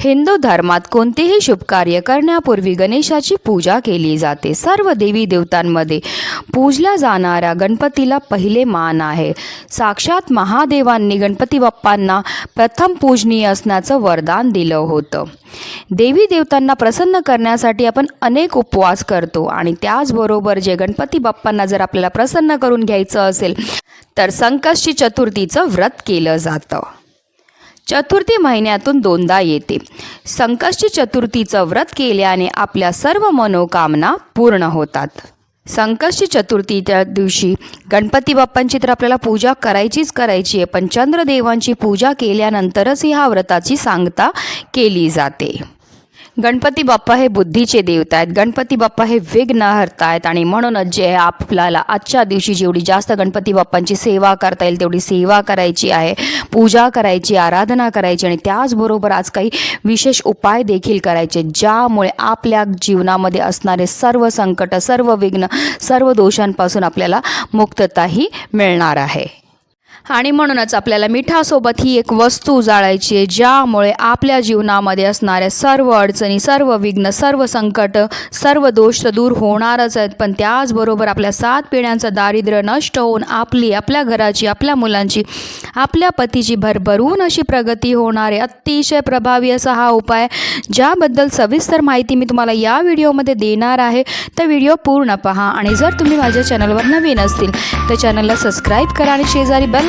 हिंदू धर्मात कोणतेही शुभकार्य करण्यापूर्वी गणेशाची पूजा केली जाते. सर्व देवी देवतांमध्ये पूजल्या जाणाऱ्या गणपतीला पहिले मान आहे. साक्षात महादेवांनी गणपती बाप्पांना प्रथम पूजनीय असण्याचं वरदान दिलं होतं. देवी देवतांना प्रसन्न करण्यासाठी आपण अनेक उपवास करतो आणि त्याचबरोबर जे गणपती बाप्पांना जर आपल्याला प्रसन्न करून घ्यायचं असेल तर संकष्टी चतुर्थीचं व्रत केलं जातं. चतुर्थी महिन्यातून दोनदा येते. संकष्टी चतुर्थीचं व्रत केल्याने आपल्या सर्व मनोकामना पूर्ण होतात. संकष्टी चतुर्थीच्या दिवशी गणपती बाप्पांची तर आपल्याला पूजा करायचीच करायची आहे पण चंद्रदेवांची पूजा केल्यानंतरच ह्या व्रताची सांगता केली जाते. गणपती बाप्पा हे बुद्धीचे देवता आहेत. गणपती बाप्पा हे विघ्न हरतायत आणि म्हणूनच जे आपल्याला आजच्या दिवशी जेवढी जास्त गणपती बाप्पांची सेवा करता येईल तेवढी सेवा करायची आहे. पूजा करायची आराधना करायची आणि त्याचबरोबर आज काही विशेष उपाय देखील करायचे ज्यामुळे आपल्या जीवनामध्ये असणारे सर्व संकट सर्व विघ्न सर्व दोषांपासून आपल्याला मुक्तताही मिळणार आहे. आणि म्हणूनच आपल्याला मिठासोबत ही एक वस्तू जाळायची आहे ज्यामुळे आपल्या जीवनामध्ये असणाऱ्या सर्व अडचणी सर्व विघ्न सर्व संकट सर्व दोष तर दूर होणारच आहेत. पण त्याचबरोबर आपल्या सात पिढ्यांचं दारिद्र्य नष्ट होऊन आपली आपल्या घराची आपल्या मुलांची आपल्या पतीची भरभरून अशी प्रगती होणार आहे. अतिशय प्रभावी असा हा उपाय ज्याबद्दल सविस्तर माहिती मी तुम्हाला या व्हिडिओमध्ये देणार आहे. तर व्हिडिओ पूर्ण पहा आणि जर तुम्ही माझ्या चॅनलवर नवीन असतील तर चॅनलला सबस्क्राईब करा आणि शेजारी बेल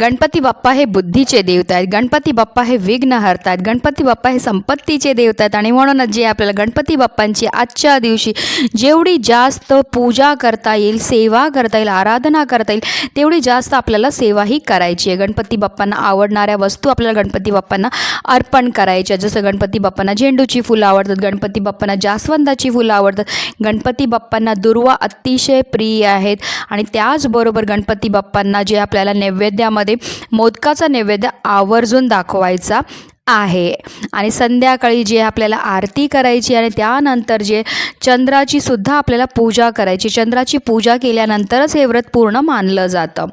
गणपती बाप्पा हे बुद्धीचे देवता आहेत. गणपती बाप्पा हे विघ्न हरतात गणपती बाप्पा हे संपत्तीचे देवता आहेत. आणि म्हणूनच जे आपल्याला गणपती बाप्पांची आजच्या दिवशी जेवढी जास्त पूजा करता येईल सेवा करता येईल आराधना करता येईल तेवढी जास्त आपल्याला सेवाही करायची आहे. गणपती बाप्पांना आवडणाऱ्या वस्तू आपल्याला गणपती बाप्पांना अर्पण करायच्या जसं गणपती बाप्पांना झेंडूची फुलं आवडतात गणपती बाप्पांना जास्वंदाची फुलं आवडतात. गणपती बाप्पांना दुर्वा अतिशय प्रिय आहेत. आणि त्याचबरोबर गणपती बाप्पांना जे आपल्याला नैवेद्य यामध्ये मोदकाचा नैवेद्य आवर्जून दाखवायचा आहे. आणि संध्याकाळी जे आपल्याला आरती करायची आणि त्यानंतर जे चंद्राची सुद्धा आपल्याला पूजा करायची चंद्राची पूजा केल्यानंतरच हे व्रत पूर्ण मानलं जातं.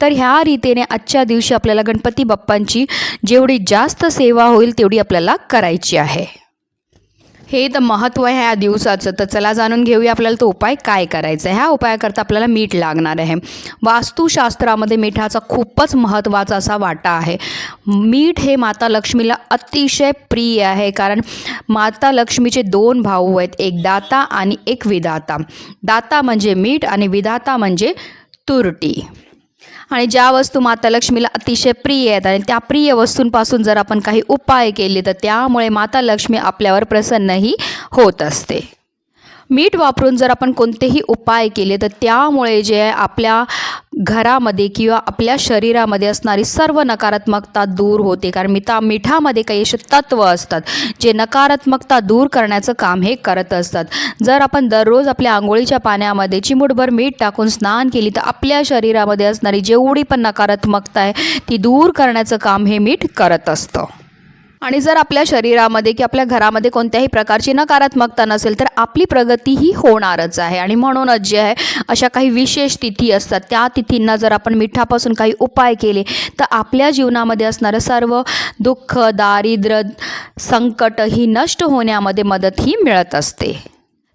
तर ह्या रीतीने आजच्या दिवशी आपल्याला गणपती बाप्पांची जेवढी जास्त सेवा होईल तेवढी आपल्याला करायची आहे. हे तर महत्त्व आहे ह्या दिवसाचं. तर चला जाणून घेऊया आपल्याला तो उपाय काय करायचा आहे. ह्या उपायाकरता आपल्याला मीठ लागणार आहे. वास्तुशास्त्रामध्ये मिठाचा खूपच महत्त्वाचा असा वाटा आहे. मीठ हे माता लक्ष्मीला अतिशय प्रिय आहे. कारण माता लक्ष्मीचे दोन भाऊ आहेत. एक दाता आणि एक विधाता. दाता म्हणजे मीठ आणि विधाता म्हणजे तुरटी. आणि ज्या वस्तू माता लक्ष्मीला अतिशय प्रिय आहेत आणि त्या प्रिय वस्तूंपासून जर आपण काही उपाय केले तर त्यामुळे माता लक्ष्मी आपल्यावर प्रसन्नही होत असते. मीठ वापरून जर आपण कोणतेही उपाय केले तर त्यामुळे जे आहे आपल्या घरामध्ये किंवा आपल्या शरीरामध्ये असणारी सर्व नकारात्मकता दूर होते. कारण मिठा मिठामध्ये काही असे तत्व असतात जे नकारात्मकता दूर करण्याचं काम हे करत असतात. जर आपण दररोज आपल्या आंघोळीच्या पाण्यामध्ये चिमूटभर मीठ टाकून स्नान केली तर आपल्या शरीरामध्ये असणारी जेवढी पण नकारात्मकता आहे ती दूर करण्याचं काम हे मीठ करत असतं. आणि जर आपल्या शरीरामध्ये की आपल्या घरामध्ये कोणत्याही प्रकारची नकारात्मकता नसेल तर आपली प्रगती ही होणारच आहे. आणि म्हणूनच जे आहे अशा काही विशेष तिथी असतात. त्या तिथींना जर आपण मिठापासून काही उपाय केले तर आपल्या जीवनामध्ये असणारं सर्व दुःख दारिद्र्य संकट ही नष्ट होण्यामध्ये मदत ही मिळत असते.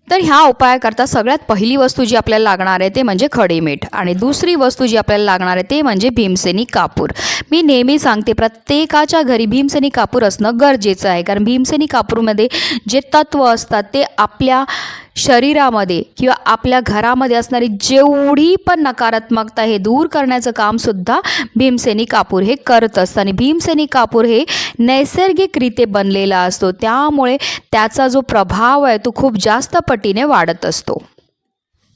तर ह्या उपायाकरता सगळ्यात पहिली वस्तू जी आपल्याला लागणार आहे ते म्हणजे खडे मीठ. आणि दुसरी वस्तू जी आपल्याला लागणार आहे ते म्हणजे भीमसेनी कापूर. मी नेहमी सांगते प्रत्येकाच्या घरी भीमसेनी कापूर असणं गरजेचं आहे. कारण भीमसेनी कापूरमध्ये जे तत्त्व असतात ते आपल्या शरीरामध्ये किंवा आपल्या घरामध्ये असणारी जेवढी पण नकारात्मकता हे दूर करण्याचं कामसुद्धा भीमसेनी कापूर हे करत असतं. आणि भीमसेनी कापूर हे नैसर्गिकरीते बनलेला असतो. त्यामुळे त्याचा जो प्रभाव आहे तो खूप जास्त पटीने वाढत असतो.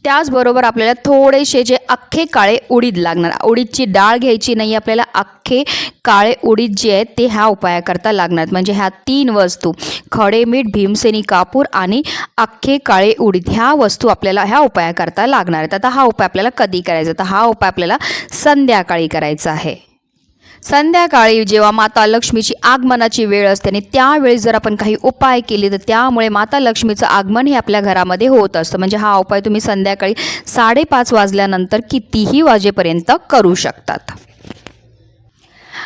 त्याचबरोबर आपल्याला थोडेसे जे अख्खे काळे उडीद लागणार. उडीदची डाळ घ्यायची नाही आपल्याला अख्खे काळे उडीद जे आहेत ते ह्या उपायाकरता लागणार. म्हणजे ह्या तीन वस्तू खडे मीठ भीमसेनी कापूर आणि अख्खे काळे उडीद ह्या वस्तू आपल्याला ह्या उपायाकरता लागणार आहेत. आता हा उपाय आपल्याला कधी करायचा? तर हा उपाय आपल्याला संध्याकाळी करायचा आहे. संध्याकाळी जेव्हा माता लक्ष्मीची आगमनाची वेळ असते आणि त्यावेळी जर आपण काही उपाय केले तर त्यामुळे माता लक्ष्मीचं आगमन हे आपल्या घरामध्ये होत असतं. म्हणजे हा उपाय तुम्ही संध्याकाळी साडेपाच वाजल्यानंतर कितीही वाजेपर्यंत करू शकतात.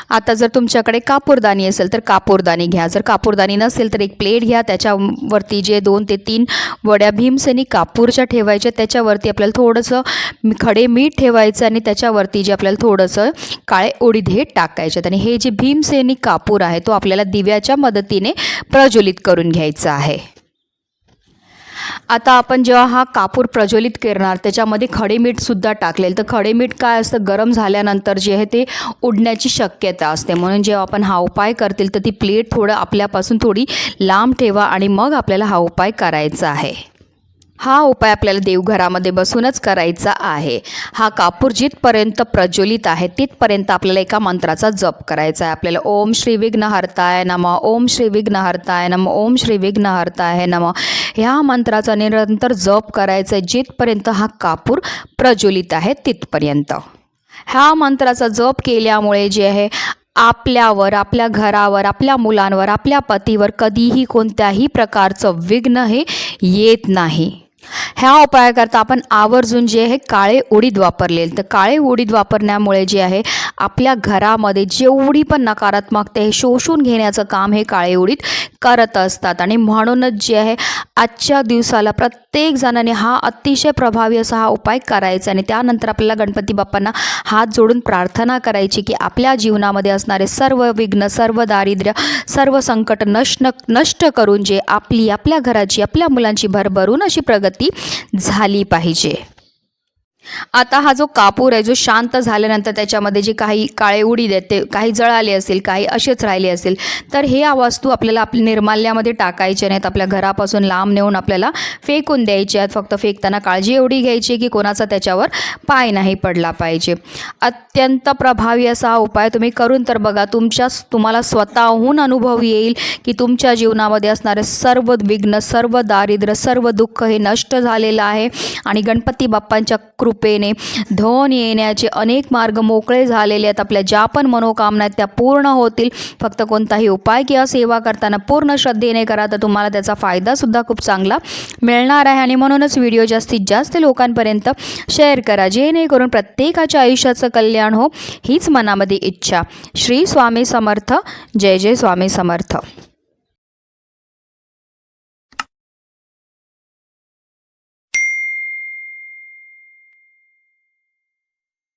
आता जर तुमच्याकडे कापूरदानी असेल तर कापूरदानी घ्या. जर कापूरदानी नसेल तर एक प्लेट घ्या. त्याच्यावरती जे दोन ते तीन वड्या भीमसेनी कापूरच्या ठेवायच्या. त्याच्यावरती आपल्याला थोडंसं खडे मीठ ठेवायचं आणि त्याच्यावरती जे आपल्याला थोडंसं काळे उडीद हे टाकायच्यात आणि हे जे भीमसेनी कापूर आहे तो आपल्याला दिव्याच्या मदतीने प्रज्वलित करून घ्यायचा आहे. आता आपण जेव्हा हा कापूर प्रज्वलित करणार त्याच्यामध्ये खडे मीठसुद्धा टाकलेल. तर खडे मीठ काय असतं? गरम झाल्यानंतर जे आहे ते उडण्याची शक्यता असते. म्हणून जेव्हा आपण हा उपाय करतील तर ती प्लेट थोडं आपल्यापासून थोडी लांब ठेवा आणि मग आपल्याला हा उपाय करायचा आहे. हा उपाय आपल्याला देवघरामध्ये बसूनच करायचा आहे. हा कापूर जिथपर्यंत प्रज्वलित आहे तिथपर्यंत आपल्याला एका मंत्राचा जप करायचा आहे. आपल्याला ओम श्री विघ्नहर्ताय नम ओम श्री विघ्नहर्ताय नम ओम श्री विघ्नहर्ताय नम. ह्या मंत्राचा निरंतर जप करायचा आहे जिथपर्यंत हा कापूर प्रज्वलित आहे तिथपर्यंत. ह्या मंत्राचा जप केल्यामुळे जे आहे आपल्यावर आपल्या घरावर आपल्या मुलांवर आपल्या पतीवर कधीही कोणत्याही प्रकारचं विघ्न हे येत नाही. ह्या उपायाकरता आपण आवर्जून जे आहे काळे उडीद वापरले तर काळे उडीद वापरण्यामुळे जे आहे आपल्या घरामध्ये जेवढी पण नकारात्मकता हे शोषून घेण्याचं काम हे काळे उडीद करत असतात. आणि म्हणूनच जे आहे आजच्या दिवसाला प्रत्येक जणाने हा अतिशय प्रभावी असा हा उपाय करायचा आणि त्यानंतर आपल्याला गणपती बाप्पांना हात जोडून प्रार्थना करायची की आपल्या जीवनामध्ये असणारे सर्व विघ्न सर्व दारिद्र्य सर्व संकट नष्ट नष्ट करून जे आपली आपल्या घराची आपल्या मुलांची भरभरून अशी प्रगती झाली पाहिजे. आता हा जो कापूर आहे जो शांत झाल्यानंतर त्याच्यामध्ये जे काही काळे उडीद आहेत ते काही जळाले असेल काही असेच राहिले असेल तर हे वस्तू आपल्याला आपल्या निर्माल्यामध्ये टाकायच्या नाहीत. आपल्या घरापासून लांब नेऊन आपल्याला फेकून द्यायचे आहेत. फक्त फेकताना काळजी एवढी घ्यायची की कोणाचा त्याच्यावर पाय नाही पडला पाहिजे. अत्यंत प्रभावी असा हा उपाय तुम्ही करून तर बघा. तुमच्या तुम्हाला स्वतःहून अनुभव येईल की तुमच्या जीवनामध्ये असणारे सर्व विघ्न सर्व दारिद्र्य सर्व दुःख हे नष्ट झालेलं आहे. आणि गणपती बाप्पांच्या कृपेने धन येण्याचे अनेक मार्ग मोकळे झालेले आहेत. आपल्या ज्या पण मनोकामना आहेत त्या पूर्ण होतील. फक्त कोणताही उपाय किंवा सेवा करताना पूर्ण श्रद्धेने करा तर तुम्हाला त्याचा फायदासुद्धा खूप चांगला मिळणार आहे. आणि म्हणूनच व्हिडिओ जास्तीत जास्त लोकांपर्यंत शेअर करा. जेणेकरून प्रत्येकाच्या आयुष्याचं कल्याण हो हीच मनामध्ये इच्छा. श्री स्वामी समर्थ. जय जय स्वामी समर्थ.